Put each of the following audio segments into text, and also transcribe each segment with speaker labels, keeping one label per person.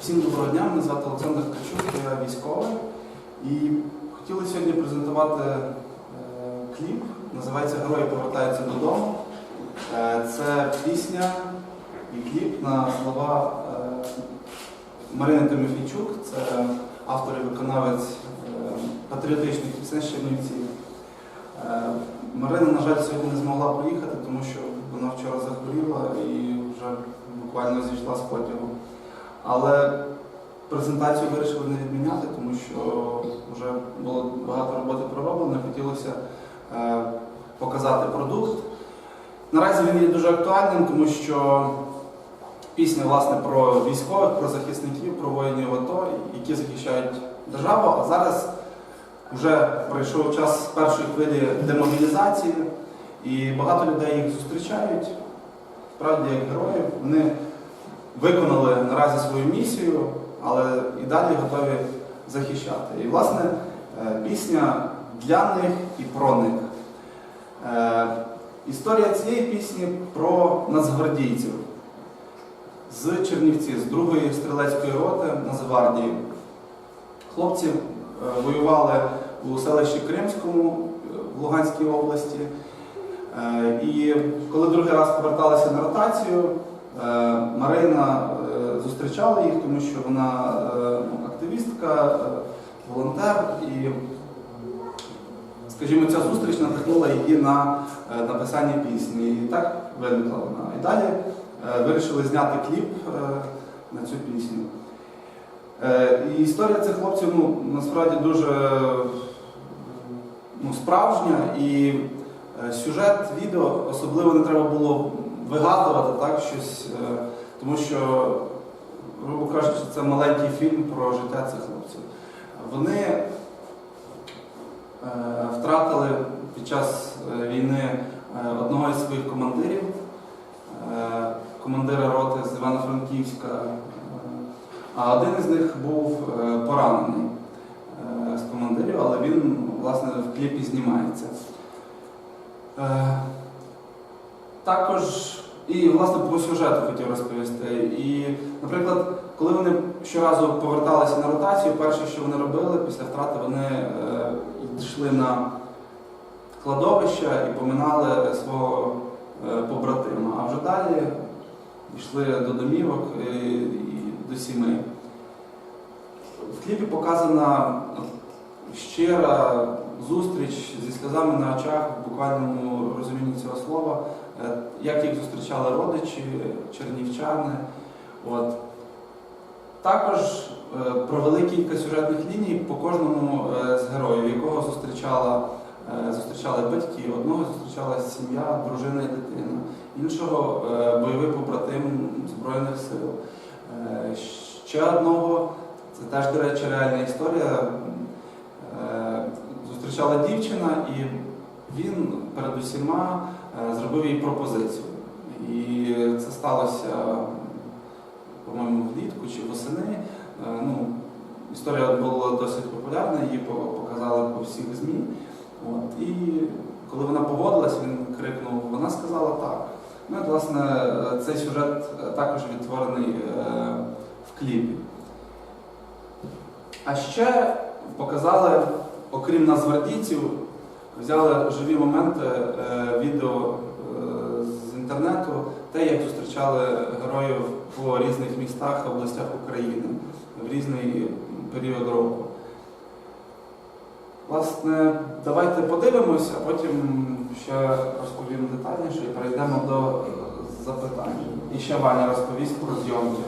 Speaker 1: Всім доброго дня, мене звати Олександр Ткачук, я військовий. І хотіли сьогодні презентувати е, кліп, називається Герої повертаються додому. Е, це пісня і кліп на слова е, Марини Тимофійчук, це автор і виконавець патріотичних пісень. Е, Марина, на жаль, сьогодні не змогла приїхати, тому що вона вчора захворіла і вже буквально зійшла з потягу. Але презентацію вирішили не відміняти, тому що вже було багато роботи пророблено, хотілося е, показати продукт. Наразі він є дуже актуальним, тому що пісня власне про військових, про захисників, про воїнів АТО, які захищають державу. А зараз вже пройшов час першої хвилі демобілізації, і багато людей їх зустрічають, справді як героїв. Вони виконали наразі свою місію, але і далі готові захищати. І, власне, е, пісня для них і про них. Е, Історія цієї пісні про нацгвардійців з Чернівців, з другої стрілецької роти Нацгвардії. Хлопці е, воювали у селищі Кримському в Луганській області. І коли другий раз поверталися на ротацію, Марина е, зустрічала їх, тому що вона е, активістка, е, волонтер. І, скажімо, ця зустріч натихнула її на е, написання пісні. І так виникла вона. І далі е, вирішили зняти кліп е, на цю пісню. Е, І історія цих хлопців ну, насправді дуже ну, справжня. І е, сюжет відео особливо не треба було вигадувати так, щось, е, тому що, грубо кажучи, це маленький фільм про життя цих хлопців. Вони е, втратили під час е, війни одного із своїх командирів, командира роти з Івано-Франківська. А один із них був поранений з командирів, але він власне в кліпі знімається. Також і власне по сюжету хотів розповісти. І, наприклад, коли вони щоразу поверталися на ротацію, перше, що вони робили після втрати, вони е, йшли на кладовище і поминали свого е, побратима. А вже далі йшли до домівок і, і до сімей. В кліпі показана щира зустріч зі сльозами на очах, в буквальному розумінні цього слова, як їх зустрічали родичі, чернівчани. От. Також е, провели кілька сюжетних ліній по кожному е, з героїв, якого зустрічала, е, зустрічали батьки, одного зустрічала сім'я, дружина і дитина, іншого е, бойовий побратим Збройних сил. Е, Ще одного, це теж, до речі, реальна історія. е, Зустрічала дівчина, і він перед усіма е, зробив їй пропозицію. І це сталося, по-моєму, влітку чи восени. Е, Ну, історія була досить популярна, її показали по всіх ЗМІ. От. І коли вона погодилась, він крикнув, вона сказала так. Ну, і, власне, цей сюжет е, також відтворений в кліпі. А ще показали, окрім нацгвардійців, взяли живі моменти е, відео е, з інтернету, те, як зустрічали героїв по різних містах, областях України в різний період року. Власне, давайте подивимося, а потім ще розповім детальніше і перейдемо до запитань. І ще Ваня розповість про зйомки.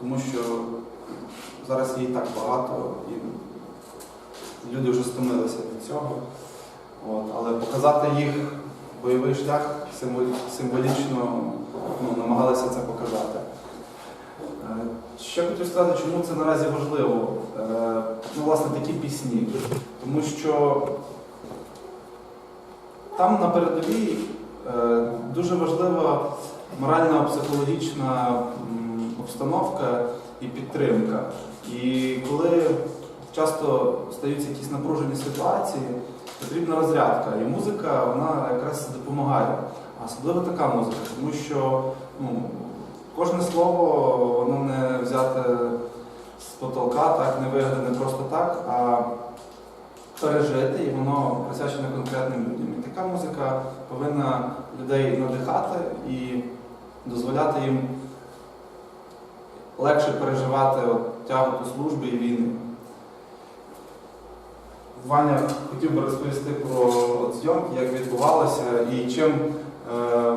Speaker 1: Тому що зараз її так багато і люди вже стомилися від цього. От, але показати їх бойовий шлях символічно ну, намагалися це показати. Е, Ще хотів сказати, чому це наразі важливо. Е, Ну, власне, такі пісні. Тому що там на передовій е, дуже важлива моральна психологічна м, обстановка і підтримка. І коли часто стаються якісь напружені ситуації, потрібна розрядка. І музика вона якраз допомагає. Особливо така музика, тому що ну, кожне слово воно не взяте з потолка, так, не вигадане просто так, а пережити, і воно присвячене конкретним людям. І така музика повинна людей надихати і дозволяти їм легше переживати от, тяготу служби і війни. Ваня хотів би розповісти про зйомки, як відбувалося і чим е,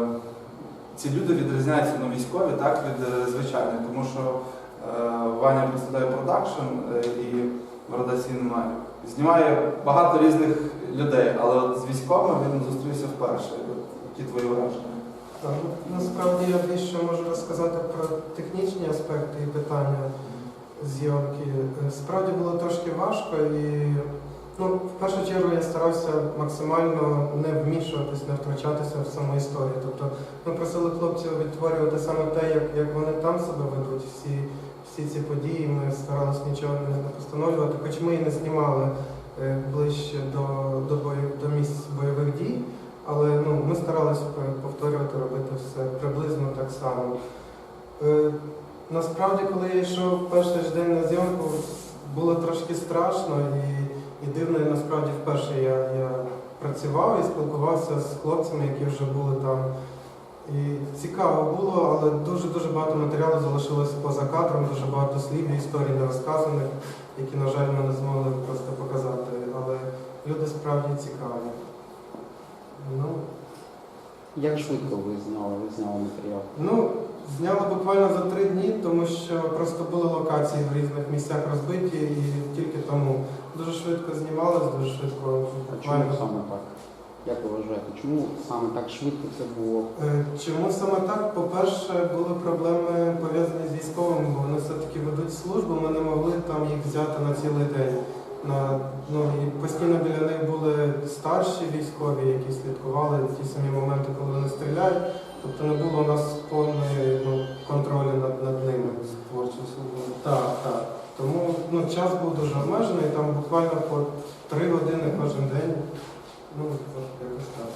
Speaker 1: ці люди відрізняються ну, військові так, від е, звичайних, тому що е, Ваня представляє продакшн е, і градації немає. Знімає багато різних людей, але от з військовими він зустрівся вперше. Які твої враження?
Speaker 2: Ну, Насправді я більше можу розказати про технічні аспекти і питання зйомки. Е, Справді було трошки важко і ну, в першу чергу я старався максимально не вмішуватись, не втручатися в саму історію. Тобто ми просили хлопців відтворювати саме те, як, як вони там себе ведуть, всі, всі ці події. Ми старалися нічого не не постановлювати, хоч ми і не знімали е, ближче до, до, бою, до місць бойових дій. Але ну, ми старалися повторювати, робити все приблизно так само. Е, насправді, коли я йшов перший ж день на зйомку, було трошки страшно і, і дивно, і насправді вперше я, я працював і спілкувався з хлопцями, які вже були там. І цікаво було, але дуже-дуже багато матеріалу залишилось поза кадром, дуже багато слів і історій не розказаних, які, на жаль, ми не змогли просто показати. Але люди справді цікаві. Ну,
Speaker 3: Як швидко ви зняли, ви зняли матеріал?
Speaker 2: Ну, зняли буквально за три дні, тому що просто були локації в різних місцях розбиті і тільки тому дуже швидко знімалось, дуже швидко
Speaker 3: А чому саме так? Як ви вважаєте, чому саме так швидко це було?
Speaker 2: Е, Чому саме так? По-перше, були проблеми пов'язані з військовими, бо вони все-таки ведуть службу, ми не могли там їх взяти на цілий день. Ну, і постійно біля них були старші військові, які слідкували ті самі моменти, коли вони стріляють. Тобто не було у нас повної ну, контролю над, над ними.
Speaker 1: Творча свобода.
Speaker 2: Так, так. Тому ну, час був дуже обмежений, там буквально по три години кожен день. Ну, якось так.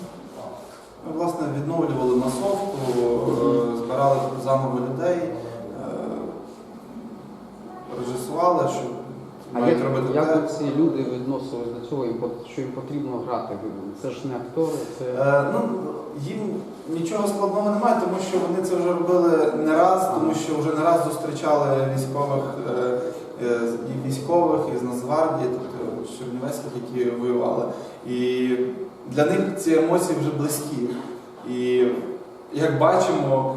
Speaker 1: Ми, власне, відновлювали масовку, е, збирали заново людей, е, режисували, що
Speaker 3: А як,
Speaker 1: робити
Speaker 3: як
Speaker 1: те.
Speaker 3: ці люди відносились до цього, що їм потрібно грати? Це ж не актори, це
Speaker 1: Е, Ну, їм нічого складного немає, тому що вони це вже робили не раз, тому що вже не раз зустрічали військових е, е, і військових із Нацгвардії, тобто Чернівецьких, які воювали. І для них ці емоції вже близькі. І як бачимо,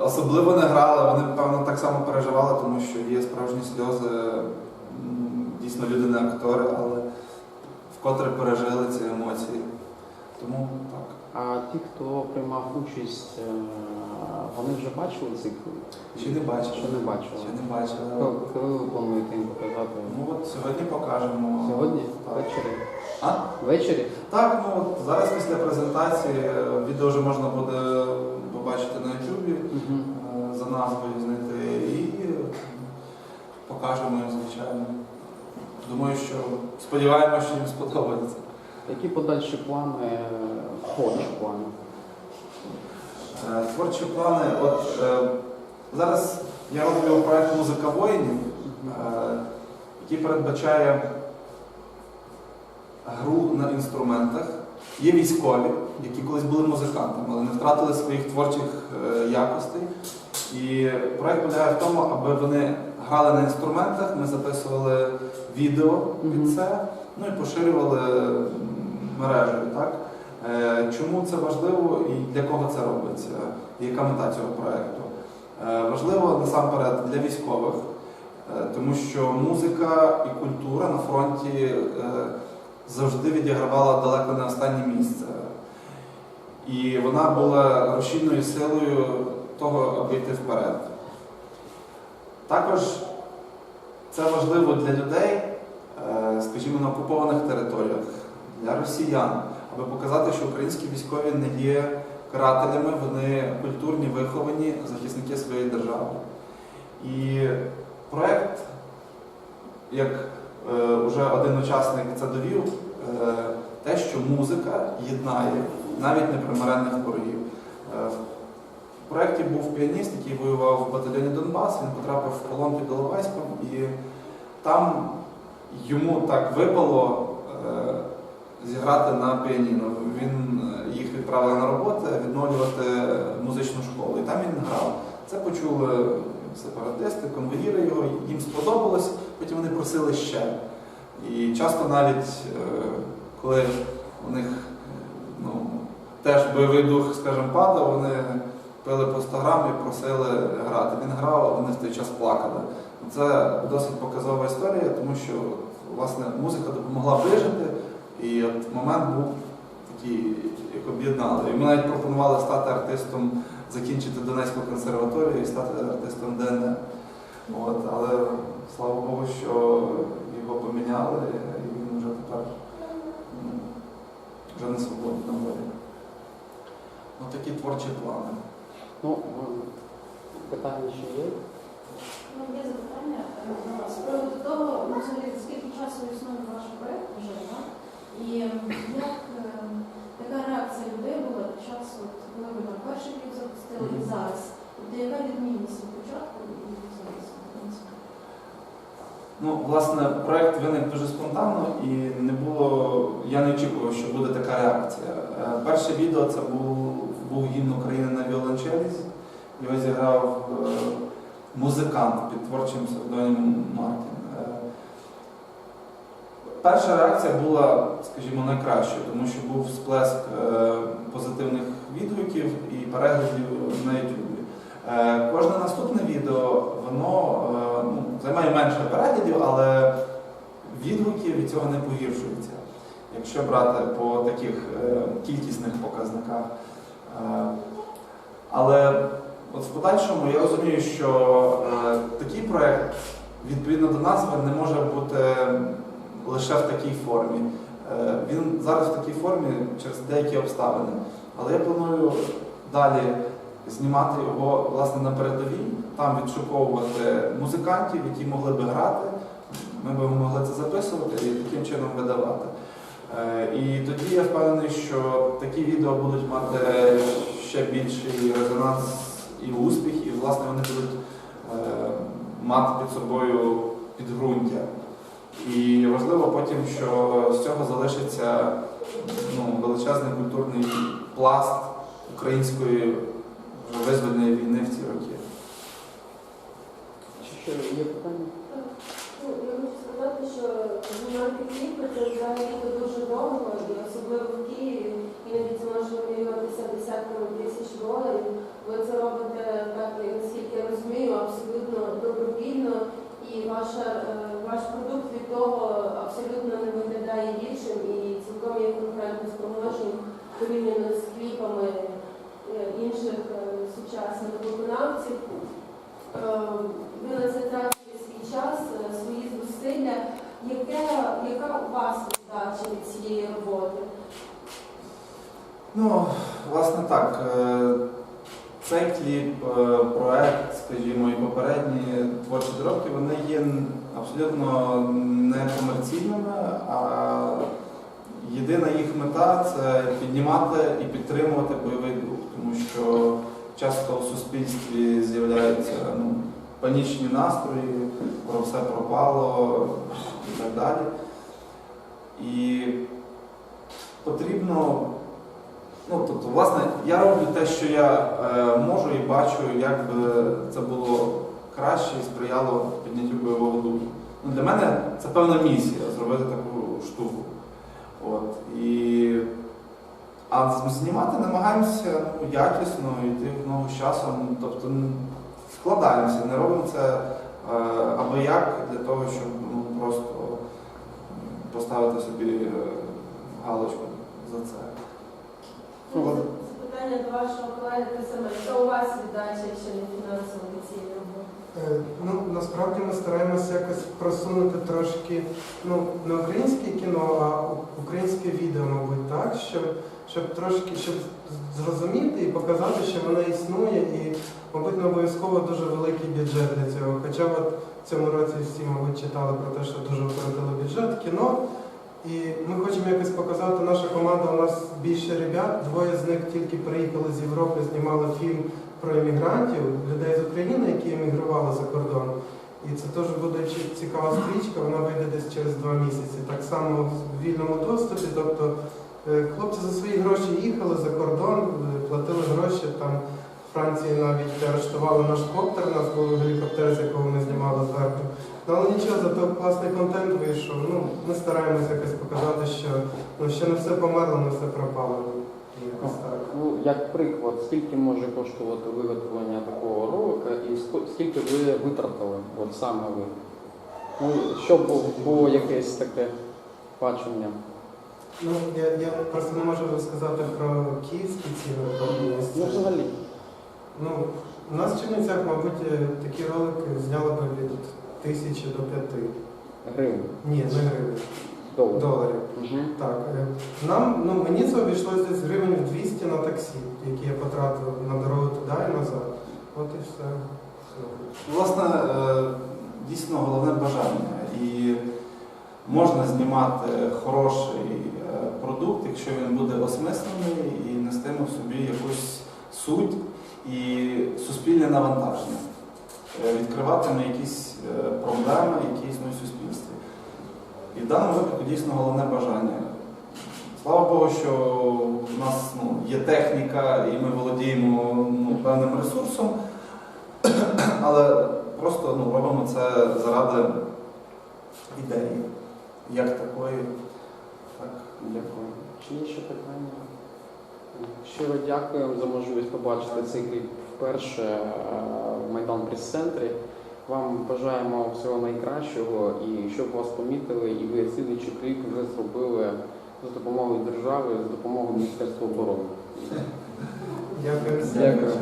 Speaker 1: особливо не грали, вони, певно, так само переживали, тому що є справжні сльози. Дійсно, люди не актори, але вкотре пережили ці емоції. Тому так.
Speaker 3: а ті, хто приймав участь, е, вони вже бачили цей кліп?
Speaker 1: Ще не бачили.
Speaker 3: Ще не бачили.
Speaker 1: Ще не бачили.
Speaker 3: Коли, коли ви плануєте їм показати?
Speaker 1: Ну от сьогодні покажемо.
Speaker 3: Сьогодні?
Speaker 1: Так.
Speaker 3: Ввечері?
Speaker 1: А?
Speaker 3: Ввечері?
Speaker 1: Так, ну от зараз після презентації е, відео вже можна буде побачити на Ютубі
Speaker 3: Угу.
Speaker 1: за назвою знайти і покажемо їм. Думаю, що сподіваємося, що їм сподобається.
Speaker 3: Які подальші плани, творчі плани?
Speaker 1: Е, Творчі плани. От е, зараз я роблю проект Музика воїнів, е, який передбачає гру на інструментах. Є військові, які колись були музикантами, але не втратили своїх творчих якостей. І проект полягає в тому, аби вони грали на інструментах, ми записували відео під це, ну і поширювали мережею. Так? Е, Чому це важливо і для кого це робиться? Яка мета цього проєкту? Е, Важливо насамперед для військових, е, тому що музика і культура на фронті завжди відігравала далеко не останнє місце. І вона була рушійною силою того, аби йти вперед. Також це важливо для людей, е, скажімо, на окупованих територіях, для росіян, аби показати, що українські військові не є карателями, вони культурні, виховані захисники своєї держави. І проект, як е, вже один учасник це довів, е, те, що музика єднає навіть непримиренних ворогів. В проєкті був піаніст, який воював в батальйоні Донбас, він потрапив в полон під Іловайськом, і там йому так випало е, зіграти на піаніно. Він е, їх відправили на роботу відновлювати музичну школу. І там він грав. Це почули сепаратисти, конвоїри його, їм сподобалось, потім вони просили ще. І часто навіть, е, коли у них ну, теж бойовий дух, скажімо, падав, вони пили по 100 грам і просили грати. Він грав, вони в той час плакали. Це досить показова історія, тому що власне музика допомогла вижити, і от момент був такий, як об'єднали. І ми навіть пропонували стати артистом, закінчити Донецьку консерваторію і стати артистом ДНР. От, але слава Богу, що його поміняли, і він вже тепер ну, вже не свободний на волі. Ну, такі творчі плани.
Speaker 3: Ну, питання ще є?
Speaker 4: Ну, є запитання е, з приводу того, ну, взагалі, скільки часу існує ваш проект вже, так? І як, е, яка реакція людей була під час, от, коли ви там перший кліп запустили і зараз? Тобто яка відмінність від початку і зараз?
Speaker 1: Ну, власне, проект виник дуже спонтанно і не було. Я не очікував, що буде така реакція. Е, Перше відео це був, був гімн України на віолончелі. Його зіграв е, музикант під творчим псевдонімом Мартін. Е, Перша реакція була, скажімо, найкращою, тому що був сплеск е, позитивних відгуків і переглядів на YouTube. Кожне наступне відео воно ну, займає менше переглядів, але відгуки від цього не погіршуються. Якщо брати по таких кількісних показниках. Е, Але от в подальшому я розумію, що е, такий проєкт відповідно до назви не може бути лише в такій формі. Е, Він зараз в такій формі через деякі обставини. Але я планую далі знімати його власне на передовій, там відшуковувати музикантів, які могли би грати. Ми б могли це записувати і таким чином видавати. Е, І тоді я впевнений, що такі відео будуть мати ще більший резонанс і успіх, і власне вони будуть е, мати під собою підґрунтя. І важливо потім, що з цього залишиться ну, величезний культурний пласт української визвольної війни в ці роки.
Speaker 3: Чи ще є питання?
Speaker 5: Знімати кліпи це взагалі дуже довго, і особливо в Києві, іноді це може вимірюватися десятками тисяч доларів. Ви це робите так, наскільки я розумію, абсолютно добровільно, і ваша, е, ваш продукт від того абсолютно не виглядає гіршим і цілком є конкурентно спроможним порівняно з кліпами е, інших е, сучасних виконавців. Е, Ви на це тратите свій час, свої зусилля. Яке, яка у вас задача від цієї роботи?
Speaker 1: Ну, власне так. е, Цей кліп, е, проект, скажімо, і попередні творчі доробки, вони є абсолютно некомерційними, а єдина їх мета це піднімати і підтримувати бойовий дух, тому що часто в суспільстві з'являються ну, панічні настрої, про все пропало і так далі. І потрібно Ну, тобто, власне, я роблю те, що я е, можу і бачу, як би це було краще і сприяло підняттю бойового духу. Ну, для мене це певна місія зробити таку штуку. От. І... А знімати намагаємося ну, якісно йти в ногу з часом. Тобто вкладаємося, не робимо це е, або як для того, щоб ну, просто поставити собі е, галочку за це.
Speaker 5: Ну, Запитання до вашого колеги те саме. Що у вас віддача, якщо не фінансово робота?
Speaker 2: Е, Ну, насправді ми стараємося якось просунути трошки ну, не українське кіно, а українське відео, мабуть, так, щоб, щоб трошки щоб зрозуміти і показати, що воно існує, і, мабуть, не обов'язково дуже великий бюджет для цього. Хоча от цьому році всі, мабуть, читали про те, що дуже укоротили бюджет кіно. І ми хочемо якось показати, наша команда, у нас більше ребят, двоє з них тільки приїхали з Європи, знімали фільм про емігрантів, людей з України, які емігрували за кордон. І це теж буде цікава стрічка, вона вийде десь через два місяці. Так само в вільному доступі. Тобто е, хлопці за свої гроші їхали за кордон, е, платили гроші. Там Франції навіть арештували наш коптер, у нас був гелікоптер, з якого ми знімали зверху. Ну але нічого, зато класний контент вийшов. Ну, ми стараємося якось показати, що ну, ще не все померло, не все пропало. Якось так.
Speaker 3: Ну, як приклад, скільки може коштувати виготовлення такого ролика і скільки ви витратили, от саме ви? Ну, щоб було, якесь таке бачення.
Speaker 2: Ну, я, я просто не можу сказати про київські ціни.
Speaker 3: Ну, взагалі.
Speaker 2: Ну, у нас в Чернівцях, мабуть, е, такі ролики зняли би від тисячі до п'яти.
Speaker 3: Гривень,
Speaker 2: Ні, не гривень,
Speaker 3: доларів.
Speaker 2: доларів.
Speaker 3: Угу.
Speaker 2: Так. е, Нам, ну, мені це обійшлося десь гривень в 200 на таксі, які я потратив на дорогу туди і назад. От і все.
Speaker 1: Власне, е, дійсно головне бажання. І можна знімати хороший продукт, якщо він буде осмислений і нестиме в собі якусь суть і суспільне навантаження. Е, Відкриватиме якісь е, проблеми, які існують в суспільстві. І в даному випадку дійсно головне бажання. Слава Богу, що в нас ну, є техніка і ми володіємо ну, певним ресурсом, але просто ну, робимо це заради ідеї, як такої. Так.
Speaker 3: Дякую. Чи є ще питання? Щиро дякуємо за можливість побачити цей кліп вперше е, в Майдан прес-центрі. Вам бажаємо всього найкращого і щоб вас помітили, і ви слідуючий кліп вже зробили за допомогою держави, за допомогою Міністерства оборони.
Speaker 2: Дякую.
Speaker 3: Дякую.